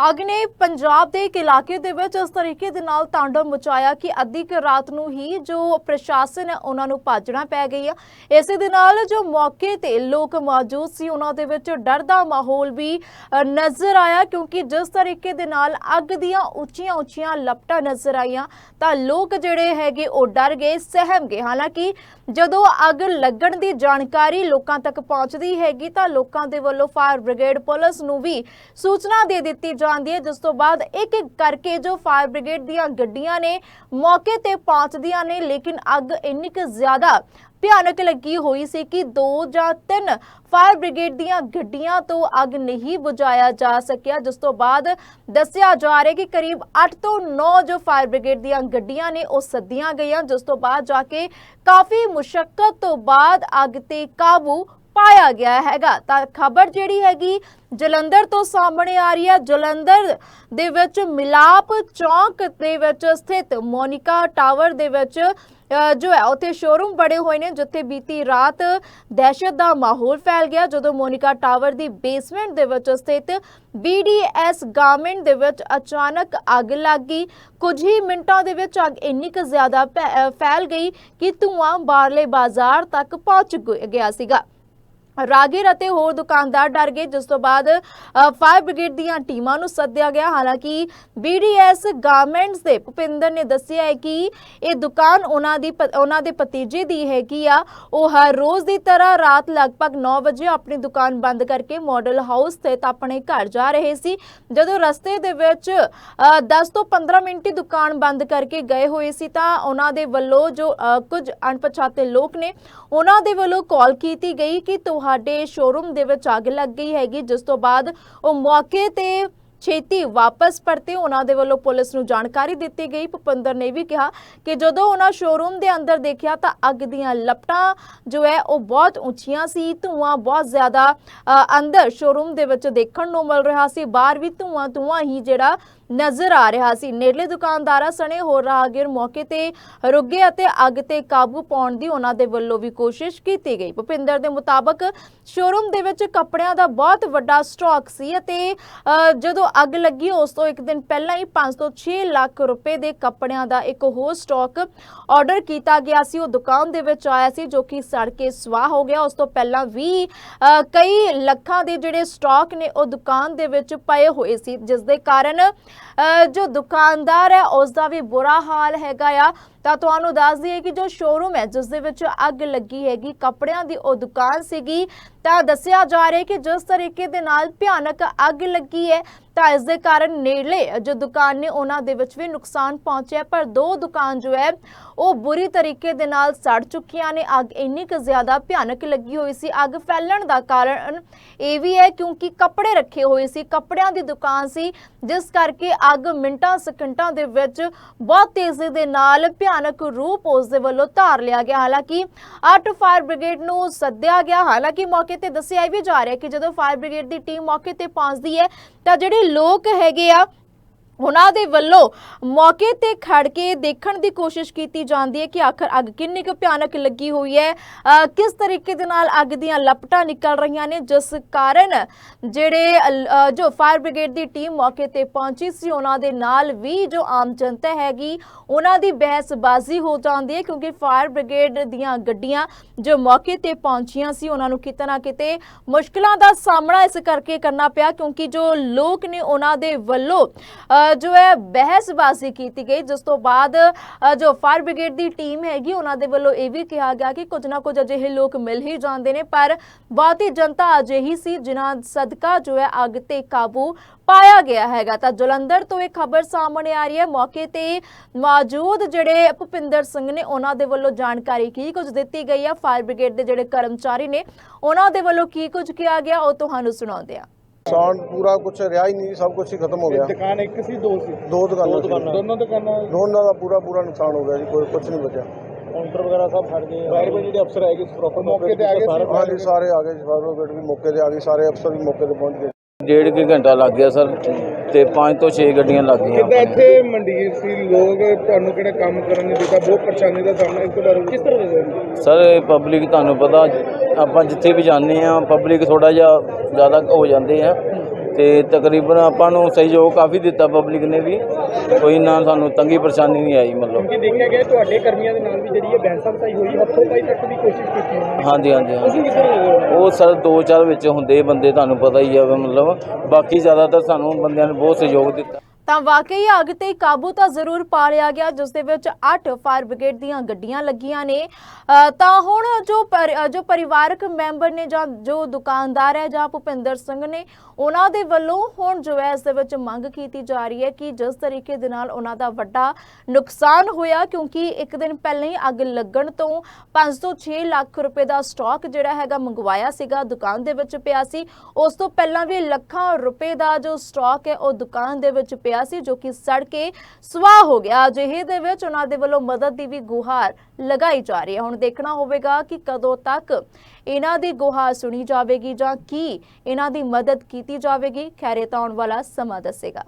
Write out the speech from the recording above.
ਅੱਗ ਨੇ ਪੰਜਾਬ ਦੇ ਇੱਕ ਇਲਾਕੇ ਦੇ ਵਿੱਚ ਇਸ ਤਰੀਕੇ ਦੇ ਨਾਲ ਤਾਂਡਵ ਮਚਾਇਆ ਕਿ ਅੱਧੀ ਕੁ ਰਾਤ ਨੂੰ ਹੀ ਜੋ ਪ੍ਰਸ਼ਾਸਨ ਹੈ, ਉਹਨਾਂ ਨੂੰ ਭਾਜਣਾ ਪੈ ਗਈ ਆ ਇਸੇ ਦੇ ਨਾਲ ਜੋ ਮੌਕੇ ਤੇ ਲੋਕ ਮੌਜੂਦ ਸੀ, ਉਹਨਾਂ ਦੇ ਵਿੱਚ ਡਰ ਦਾ ਮਾਹੌਲ ਵੀ ਨਜ਼ਰ ਆਇਆ ਕਿਉਂਕਿ ਜਿਸ ਤਰੀਕੇ ਦੇ ਨਾਲ ਅੱਗ ਦੀਆਂ ਉੱਚੀਆਂ ਉੱਚੀਆਂ ਲਪਟਾਂ ਨਜ਼ਰ ਆਈਆਂ, ਤਾਂ ਲੋਕ ਜਿਹੜੇ ਹੈਗੇ, ਉਹ ਡਰ ਗਏ, ਸਹਿਮ ਗਏ। ਹਾਲਾਂਕਿ ਜਦੋਂ ਅੱਗ ਲੱਗਣ ਦੀ ਜਾਣਕਾਰੀ ਲੋਕਾਂ ਤੱਕ ਪਹੁੰਚਦੀ ਹੈਗੀ, ਤਾਂ ਲੋਕਾਂ ਦੇ ਵੱਲੋਂ ਫਾਇਰ ਬ੍ਰਿਗੇਡ ਪੁਲਿਸ ਨੂੰ ਵੀ ਸੂਚਨਾ ਦੇ ਦਿੱਤੀ ਜਾ ਜਾਂਦੀ ਹੈ, ਜਿਸ ਤੋਂ ਬਾਅਦ ਇੱਕ ਇੱਕ ਕਰਕੇ ਜੋ ਫਾਇਰ ਬ੍ਰਿਗੇਡ ਦੀਆਂ ਗੱਡੀਆਂ ਨੇ ਮੌਕੇ ਤੇ ਪਹੁੰਚਦੀਆਂ ਨੇ, ਲੇਕਿਨ ਅੱਗ ਇੰਨੀ ਕੁ ਜ਼ਿਆਦਾ ਭਿਆਨਕ ਲੱਗੀ ਹੋਈ ਸੀ ਕਿ ਦੋ ਜਾਂ ਤਿੰਨ ਫਾਇਰ ਬ੍ਰਿਗੇਡ ਦੀਆਂ ਗੱਡੀਆਂ ਤੋਂ ਅੱਗ ਨਹੀਂ ਬੁਝਾਇਆ ਜਾ ਸਕਿਆ, ਜਿਸ ਤੋਂ ਬਾਅਦ ਦੱਸਿਆ ਜਾ ਰਿਹਾ ਕਿ ਕਰੀਬ 8 ਤੋਂ 9 ਜੋ ਫਾਇਰ ਬ੍ਰਿਗੇਡ ਦੀਆਂ ਗੱਡੀਆਂ ਨੇ, ਉਹ ਸੱਦੀਆਂ ਗਈਆਂ, ਜਿਸ ਤੋਂ ਬਾਅਦ ਜਾ ਕੇ ਕਾਫੀ ਮੁਸ਼ਕਲ ਤੋਂ ਬਾਅਦ ਅੱਗ ਤੇ ਕਾਬੂ ਪਾਇਆ ਗਿਆ ਹੈਗਾ। ਤਾਂ ਖਬਰ ਜਿਹੜੀ ਹੈਗੀ, ਜਲੰਧਰ ਤੋਂ ਸਾਹਮਣੇ ਆ ਰਹੀ ਹੈ। ਜਲੰਧਰ ਦੇ ਵਿੱਚ ਮਿਲਾਪ ਚੌਂਕ ਦੇ ਵਿੱਚ ਸਥਿਤ ਮੋਨਿਕਾ ਟਾਵਰ ਦੇ ਵਿੱਚ ਜੋ ਹੈ, ਉੱਥੇ ਸ਼ੋਰੂਮ ਬੜੇ ਹੋਏ ਨੇ, ਜਿੱਥੇ ਬੀਤੀ ਰਾਤ ਦਹਿਸ਼ਤ ਦਾ ਮਾਹੌਲ ਫੈਲ ਗਿਆ, ਜਦੋਂ ਮੋਨਿਕਾ ਟਾਵਰ ਦੀ ਬੇਸਮੈਂਟ ਦੇ ਵਿੱਚ ਸਥਿਤ BDS ਗਾਰਮੈਂਟ ਦੇ ਵਿੱਚ ਅਚਾਨਕ ਅੱਗ ਲੱਗ ਗਈ। ਕੁਝ ਹੀ ਮਿੰਟਾਂ ਦੇ ਵਿੱਚ ਅੱਗ ਇੰਨੀ ਕੁ ਜ਼ਿਆਦਾ ਫੈਲ ਗਈ ਕਿ ਧੂਆਂ ਬਾਹਰਲੇ ਬਾਜ਼ਾਰ ਤੱਕ ਪਹੁੰਚ ਗ- ਗਿਆ ਸੀਗਾ। ਰਾਗੀਰ ਅਤੇ ਹੋਰ ਦੁਕਾਨਦਾਰ ਡਰ ਗਏ ਜਿਸ ਤੋਂ ਬਾਅਦ ਫਾਇਰ ਬ੍ਰਿਗੇਡ ਦੀਆਂ ਟੀਮਾਂ ਨੂੰ ਸੱਦਿਆ ਗਿਆ। ਹਾਲਾਂਕਿ BDS ਗਾਰਮੈਂਟਸ ਦੇ ਭੁਪਿੰਦਰ ਨੇ ਦੱਸਿਆ ਹੈ ਕਿ ਇਹ ਦੁਕਾਨ ਉਹਨਾਂ ਦੀ ਪ- ਉਹਨਾਂ ਦੇ ਭਤੀਜੇ ਦੀ ਹੈਗੀ ਆ। ਉਹ ਹਰ ਰੋਜ਼ ਦੀ ਤਰ੍ਹਾਂ ਰਾਤ ਲਗਭਗ 9 ਵਜੇ ਆਪਣੀ ਦੁਕਾਨ ਬੰਦ ਕਰਕੇ ਮਾਡਲ ਹਾਊਸ ਸਥਿਤ ਆਪਣੇ ਘਰ ਜਾ ਰਹੇ ਸੀ। ਜਦੋਂ ਰਸਤੇ ਦੇ ਵਿੱਚ ਅ, 10 ਤੋਂ 15 ਮਿੰਟ ਹੀ ਦੁਕਾਨ ਬੰਦ ਕਰਕੇ ਗਏ ਹੋਏ ਸੀ ਤਾਂ ਉਹਨਾਂ ਦੇ ਵੱਲੋਂ ਜੋ ਕੁਝ ਅਣਪਛਾਤੇ ਲੋਕ ਨੇ ਉਹਨਾਂ ਦੇ ਵੱਲੋਂ ਕਾਲ ਕੀਤੀ ਗਈ ਕਿ ਤੁਹਾਡੇ ਸ਼ੋਰੂਮ ਦੇ ਵਿੱਚ ਅੱਗ ਲੱਗ ਗਈ ਹੈਗੀ, ਜਿਸ ਤੋਂ ਬਾਅਦ ਉਹ ਮੌਕੇ ਤੇ ਛੇਤੀ ਵਾਪਸ ਪਰਤੇ। ਉਹਨਾਂ ਦੇ ਵੱਲੋਂ ਪੁਲਿਸ ਨੂੰ ਜਾਣਕਾਰੀ ਦਿੱਤੀ ਗਈ। ਭੁਪਿੰਦਰ ਨੇ ਵੀ ਕਿਹਾ ਕਿ ਜਦੋਂ ਉਹਨਾਂ ਸ਼ੋਰੂਮ ਦੇ ਅੰਦਰ ਦੇਖਿਆ ਤਾਂ ਅੱਗ ਦੀਆਂ ਲਪਟਾਂ ਜੋ ਹੈ ਉਹ ਬਹੁਤ ਉੱਚੀਆਂ ਸੀ। ਧੂਆਂ ਬਹੁਤ ਜ਼ਿਆਦਾ ਅੰਦਰ ਸ਼ੋਰੂਮ ਦੇ ਵਿੱਚ ਦੇਖਣ ਨੂੰ ਮਿਲ ਰਿਹਾ ਸੀ। ਬਾਹਰ ਵੀ ਧੂਆਂ ਧੂਆਂ ਹੀ ਜਿਹੜਾ ਨਜ਼ਰ ਆ ਰਿਹਾ ਸੀ। ਨੇੜਲੇ ਦੁਕਾਨਦਾਰਾਂ ਸਣੇ ਹੋਰ ਰਾਹਗੀਰ ਮੌਕੇ ਤੇ ਰੁੱਗੇ ਅਤੇ ਅੱਗ ਤੇ ਕਾਬੂ ਪਾਉਣ ਦੀ ਉਹਨਾਂ ਦੇ ਵੱਲੋਂ ਵੀ ਕੋਸ਼ਿਸ਼ ਕੀਤੀ ਗਈ। ਭੁਪਿੰਦਰ ਦੇ ਮੁਤਾਬਕ ਸ਼ੋਰੂਮ ਦੇ ਵਿੱਚ ਕੱਪੜਿਆਂ ਦਾ ਬਹੁਤ ਵੱਡਾ ਸਟਾਕ ਸੀ ਅਤੇ ਜਦੋਂ ਅੱਗ ਲੱਗੀ ਉਸ ਤੋਂ ਇੱਕ ਦਿਨ ਪਹਿਲਾਂ ਹੀ 5 ਤੋਂ 6 ਲੱਖ ਰੁਪਏ ਦੇ ਕੱਪੜਿਆਂ ਦਾ ਇੱਕ ਹੋਰ ਸਟਾਕ ਆਰਡਰ ਕੀਤਾ ਗਿਆ ਸੀ। ਉਹ ਦੁਕਾਨ ਦੇ ਵਿੱਚ ਆਇਆ ਸੀ ਜੋ ਕਿ ਸੜ ਕੇ ਸਵਾਹ ਹੋ ਗਿਆ। ਉਸ ਤੋਂ ਪਹਿਲਾਂ ਵੀ ਅ, ਕਈ ਲੱਖਾਂ ਦੇ ਜਿਹੜੇ ਸਟਾਕ ਨੇ ਉਹ ਦੁਕਾਨ ਦੇ ਵਿੱਚ ਪਏ ਹੋਏ ਸੀ। ਜਿਸ ਦੇ ਕਾਰਨ ਜੋ ਦੁਕਾਨਦਾਰ ਹੈ ਉਸ ਦਾ ਵੀ ਬੁਰਾ ਹਾਲ ਹੈਗਾ ਆ। ਤਾਂ ਤੁਹਾਨੂੰ ਦੱਸ ਦਈਏ ਕਿ ਜੋ ਸ਼ੋਰੂਮ ਹੈ ਜਿਸ ਦੇ ਵਿੱਚ ਅੱਗ ਲੱਗੀ ਹੈਗੀ, ਕੱਪੜਿਆਂ ਦੀ ਉਹ ਦੁਕਾਨ ਸੀਗੀ। ਤਾਂ ਦੱਸਿਆ ਜਾ ਰਿਹਾ ਕਿ ਜਿਸ ਤਰੀਕੇ ਦੇ ਨਾਲ ਭਿਆਨਕ ਅੱਗ ਲੱਗੀ ਹੈ ਤਾਂ ਇਸ ਦੇ ਕਾਰਨ ਨੇੜਲੇ ਜੋ ਦੁਕਾਨ ਨੇ, ਉਹਨਾਂ ਦੇ ਵਿੱਚ ਵੀ ਨੁਕਸਾਨ ਪਹੁੰਚਿਆ ਪਰ ਦੋ ਦੁਕਾਨ ਜੋ ਹੈ, ਉਹ ਬੁਰੀ ਤਰੀਕੇ ਦੇ ਨਾਲ ਸੜ ਚੁੱਕੀਆਂ ਨੇ। ਅੱਗ ਇੰਨੀ ਕੁ ਜ਼ਿਆਦਾ ਭਿਆਨਕ ਲੱਗੀ ਹੋਈ ਸੀ। ਅੱਗ ਫੈਲਣ ਦਾ ਕਾਰਨ ਇਹ ਵੀ ਹੈ, ਕਿਉਂਕਿ ਕੱਪੜੇ ਰੱਖੇ ਹੋਏ ਸੀ, ਕੱਪੜਿਆਂ ਦੀ ਦੁਕਾਨ ਸੀ, ਜਿਸ ਕਰਕੇ ਅੱਗ ਮਿੰਟਾਂ, ਸਕਿੰਟਾਂ ਦੇ ਵਿੱਚ ਬਹੁਤ ਤੇਜ਼ੀ ਦੇ ਨਾਲ ਭਿਆਨਕ ਰੂਪ ਉਸ ਦੇ ਵੱਲੋਂ ਧਾਰ ਲਿਆ ਗਿਆ। ਹਾਲਾਂਕਿ ਅੱਠ ਫਾਇਰ ਬ੍ਰਿਗੇਡ ਨੂੰ ਸੱਦਿਆ ਗਿਆ। ਹਾਲਾਂਕਿ ਮੌਕੇ ਤੇ ਦੱਸਿਆ ਇਹ ਵੀ ਜਾ ਰਿਹਾ ਕਿ ਜਦੋਂ ਫਾਇਰ ਬ੍ਰਿਗੇਡ ਦੀ ਟੀਮ ਮੌਕੇ ਤੇ ਪਹੁੰਚਦੀ ਹੈ ਤਾਂ ਜਿਹੜੇ ਲੋਕ ਹੈਗੇ ਆ ਉਹਨਾਂ ਦੇ ਵੱਲੋਂ ਮੌਕੇ ਤੇ ਖੜ ਕੇ ਦੇਖਣ ਦੀ ਕੋਸ਼ਿਸ਼ ਕੀਤੀ ਜਾਂਦੀ ਹੈ ਕਿ ਆਖਰ ਅੱਗ ਕਿੰਨੀ ਕੁ ਭਿਆਨਕ ਲੱਗੀ ਹੋਈ ਹੈ ਕਿਸ ਤਰੀਕੇ ਦੇ ਨਾਲ ਅੱਗ ਦੀਆਂ ਲਪਟਾਂ ਨਿਕਲ ਰਹੀਆਂ ਨੇ, ਜਿਸ ਕਾਰਨ ਜਿਹੜੇ ਜੋ ਫਾਇਰ ਬ੍ਰਿਗੇਡ ਦੀ ਟੀਮ ਮੌਕੇ ਤੇ ਪਹੁੰਚੀ ਸੀ, ਉਹਨਾਂ ਦੇ ਨਾਲ ਵੀ ਜੋ ਆਮ ਜਨਤਾ ਹੈਗੀ, ਉਹਨਾਂ ਦੀ ਬਹਿਸਬਾਜ਼ੀ ਹੋ ਜਾਂਦੀ ਹੈ ਕਿਉਂਕਿ ਫਾਇਰ ਬ੍ਰਿਗੇਡ ਦੀਆਂ ਗੱਡੀਆਂ ਜੋ ਮੌਕੇ ਤੇ ਪਹੁੰਚੀਆਂ ਸੀ, ਉਹਨਾਂ ਨੂੰ ਕਿਤੇ ਨਾ ਕਿਤੇ ਮੁਸ਼ਕਲਾਂ ਦਾ ਸਾਹਮਣਾ ਇਸ ਕਰਕੇ ਕਰਨਾ ਪਿਆ ਕਿਉਂਕਿ ਜੋ ਲੋਕ ਨੇ ਉਹਨਾਂ ਦੇ ਵੱਲੋਂ ਜੋ ਹੈ, ਬਹਿਸਬਾਜ਼ੀ ਕੀਤੀ ਗਈ, ਜਿਸ ਤੋਂ ਬਾਅਦ ਜੋ ਫਾਇਰ ਬ੍ਰਿਗੇਡ ਦੀ ਟੀਮ ਹੈਗੀ, ਉਹਨਾਂ ਦੇ ਵੱਲੋਂ ਇਹ ਵੀ ਕਿਹਾ ਗਿਆ ਕਿ ਕੁਝ ਨਾ ਕੁਝ ਅਜਿਹੇ ਲੋਕ ਮਿਲ ਹੀ ਜਾਂਦੇ ਨੇ, ਪਰ ਬਹੁਤੀ ਜਨਤਾ ਅਜਿਹੀ ਸੀ ਜਿਨ੍ਹਾਂ ਸਦਕਾ ਜੋ ਹੈ, ਅੱਗ ਤੇ ਕਾਬੂ ਪਾਇਆ ਗਿਆ ਹੈਗਾ। ਤਾਂ ਜਲੰਧਰ ਤੋਂ ਇਹ ਖਬਰ ਸਾਹਮਣੇ ਆ ਰਹੀ ਹੈ। ਮੌਕੇ ਤੇ ਮੌਜੂਦ ਜਿਹੜੇ ਭੁਪਿੰਦਰ ਸਿੰਘ ਨੇ, ਉਹਨਾਂ ਦੇ ਵੱਲੋਂ ਜਾਣਕਾਰੀ ਕੀ ਕੁਝ ਦਿੱਤੀ ਗਈ ਹੈ ਫਾਇਰ ਬ੍ਰਿਗੇਡ ਦੇ ਜਿਹੜੇ ਕਰਮਚਾਰੀ ਨੇ, ਉਹਨਾਂ ਦੇ ਵੱਲੋਂ ਕੀ ਕੁਝ ਕਿਹਾ ਗਿਆ? ਉਹ ਤੁਹਾਨੂੰ ਸੁਣਾਉਂਦੇ ਆ ਨੁਕਸਾਨ ਪੂਰਾ ਕੁਝ ਰਿਹਾ ਹੀ ਨਹੀਂ ਸਭ ਕੁਝ ਹੀ ਖਤਮ ਹੋ ਗਿਆ। ਦੁਕਾਨ ਇੱਕ ਸੀ ਦੋ ਸੀ? ਦੋ ਦੁਕਾਨਾਂ ਸੀ। ਦੋਨੋਂ ਦੁਕਾਨਾਂ। ਦੋਨਾਂ ਦਾ ਪੂਰਾ ਪੂਰਾ ਨੁਕਸਾਨ ਹੋ ਗਿਆ ਜੀ ਕੋਈ ਕੁਝ ਨਹੀਂ ਬਚਿਆ। ਕਾਊਂਟਰ ਵਗੈਰਾ ਸਭ ਫੜ ਗਏ। ਫਾਇਰ ਬ੍ਰਿਗੇਡ ਦੇ ਅਫਸਰ ਆਏਗੇ ਪ੍ਰੋਪਰ ਮੌਕੇ ਤੇ ਆ ਗਏ ਸਾਰੇ ਹਾਂਜੀ ਸਾਰੇ ਆ ਗਏ ਜੀ ਫਾਇਰ ਬ੍ਰਿਗੇਡ ਵੀ ਮੌਕੇ ਤੇ ਆ ਗਈ ਸਾਰੇ ਅਫਸਰ ਵੀ ਮੌਕੇ ਤੇ ਪਹੁੰਚ ਗਏ। ਡੇਢ ਕੁ ਘੰਟਾ ਲੱਗ ਗਿਆ ਸਰ ਤੇ 5 ਤੋਂ 6 ਗੱਡੀਆਂ ਲੱਗ ਗਈਆਂ ਕਿੱਦਾਂ ਇੱਥੇ ਮੰਡੀਰ ਸੀ ਲੋਕ ਤੁਹਾਨੂੰ ਕਿਹੜਾ ਕੰਮ ਕਰਨ ਨਹੀਂ ਦਿੱਤਾ? ਬਹੁਤ ਪਰੇਸ਼ਾਨੀ ਦਾ ਸਾਹਮਣਾ ਇਸ ਤੋਂ ਬਾਰੇ ਕਿਸ ਤਰ੍ਹਾਂ ਦੇ ਸਰ ਪਬਲਿਕ ਤੁਹਾਨੂੰ ਪਤਾ ਆਪਾਂ ਜਿੱਥੇ ਵੀ ਜਾਂਦੇ ਆ ਪਬਲਿਕ ਥੋੜਾ ਜਿਹਾ ਜ਼ਿਆਦਾ ਹੋ ਜਾਂਦੇ ਆ। ਤੇ ਤਕਰੀਬਨ ਆਪਾਂ ਨੂੰ ਸਹਿਯੋਗ ਕਾਫੀ ਦਿੱਤਾ ਪਬਲਿਕ ਨੇ ਵੀ। ਕੋਈ ਨਾ ਸਾਨੂੰ ਤੰਗੀ ਪਰੇਸ਼ਾਨੀ ਨਹੀਂ ਆਈ ਮਤਲਬ। ਕਿ ਦੇਖਿਆ ਗਿਆ ਤੁਹਾਡੇ ਕਰਮੀਆਂ ਦੇ ਨਾਲ ਵੀ ਜਿਹੜੀ ਹੈ ਬੈਂਸਾ ਹੋਈ ਹੱਥੋਂ ਪਾਈ ਤੱਕ ਦੀ ਕੋਸ਼ਿਸ਼ ਕੀਤੀ ਹਾਂਜੀ ਹਾਂਜੀ ਉਹ ਸਰ ਦੋ ਚਾਰ ਵਿੱਚ ਹੁੰਦੇ ਬੰਦੇ ਤੁਹਾਨੂੰ ਪਤਾ ਹੀ ਆ ਮਤਲਬ। ਬਾਕੀ ਜ਼ਿਆਦਾਤਰ ਸਾਨੂੰ ਬੰਦਿਆਂ ਨੇ ਬਹੁਤ ਸਹਿਯੋਗ ਦਿੱਤਾ। ਤਾਂ ਵਾਕਈ ਅੱਗ ਤੇ ਕਾਬੂ ਤਾਂ ਜ਼ਰੂਰ ਪਾ ਲਿਆ ਗਿਆ, ਜਿਸ ਦੇ ਵਿੱਚ 8 ਫਾਇਰ ਬ੍ਰਿਗੇਡ ਦੀਆਂ ਗੱਡੀਆਂ ਲੱਗੀਆਂ ਨੇ। ਤਾਂ ਹੁਣ ਜੋ ਪਰ- ਜੋ ਪਰਿਵਾਰਕ ਮੈਂਬਰ ਨੇ ਜਾਂ ਜੋ ਦੁਕਾਨਦਾਰ ਹੈ ਜਾਂ ਭੁਪਿੰਦਰ ਸਿੰਘ ਨੇ, ਉਹਨਾਂ ਦੇ ਵੱਲੋਂ ਹੁਣ ਜੋ ਹੈ ਇਸ ਦੇ ਵਿੱਚ ਮੰਗ ਕੀਤੀ ਜਾ ਰਹੀ ਹੈ ਕਿ ਜਿਸ ਤਰੀਕੇ ਦੇ ਨਾਲ ਉਹਨਾਂ ਦਾ ਵੱਡਾ ਨੁਕਸਾਨ ਹੋਇਆ, ਕਿਉਂਕਿ ਇੱਕ ਦਿਨ ਪਹਿਲਾਂ ਹੀ ਅੱਗ ਲੱਗਣ ਤੋਂ 5 ਤੋਂ 6 ਲੱਖ ਰੁਪਏ ਦਾ ਸਟਾਕ ਜਿਹੜਾ ਹੈਗਾ ਮੰਗਵਾਇਆ ਸੀਗਾ, ਦੁਕਾਨ ਦੇ ਵਿੱਚ ਪਿਆ ਸੀ। ਉਸ ਤੋਂ ਪਹਿਲਾਂ ਵੀ ਲੱਖਾਂ ਰੁਪਏ ਦਾ ਜੋ ਸਟਾਕ ਹੈ, ਉਹ ਦੁਕਾਨ ਦੇ ਵਿੱਚ ਪਿਆ ਸੀ, ਜੋ ਕਿ ਸੜ ਕੇ ਸਵਾਹ ਹੋ ਗਿਆ। ਅਜਿਹੇ ਦੇ ਵਿੱਚ ਉਹਨਾਂ ਦੇ ਵੱਲੋਂ ਮਦਦ ਦੀ ਵੀ ਗੁਹਾਰ ਲਗਾਈ ਜਾ ਰਹੀ ਹੈ। ਹੁਣ ਦੇਖਣਾ ਹੋਵੇਗਾ ਕਿ ਕਦੋਂ ਤੱਕ ਇਹਨਾਂ ਦੀ ਗੁਹਾਰ ਸੁਣੀ ਜਾਵੇਗੀ ਜਾਂ ਕੀ ਇਹਨਾਂ ਦੀ ਮਦਦ ਕੀਤੀ ਜਾਵੇਗੀ। ਖੈਰੇ ਤਾਂ ਆਉਣ ਵਾਲਾ ਸਮਾਂ ਦੱਸੇਗਾ।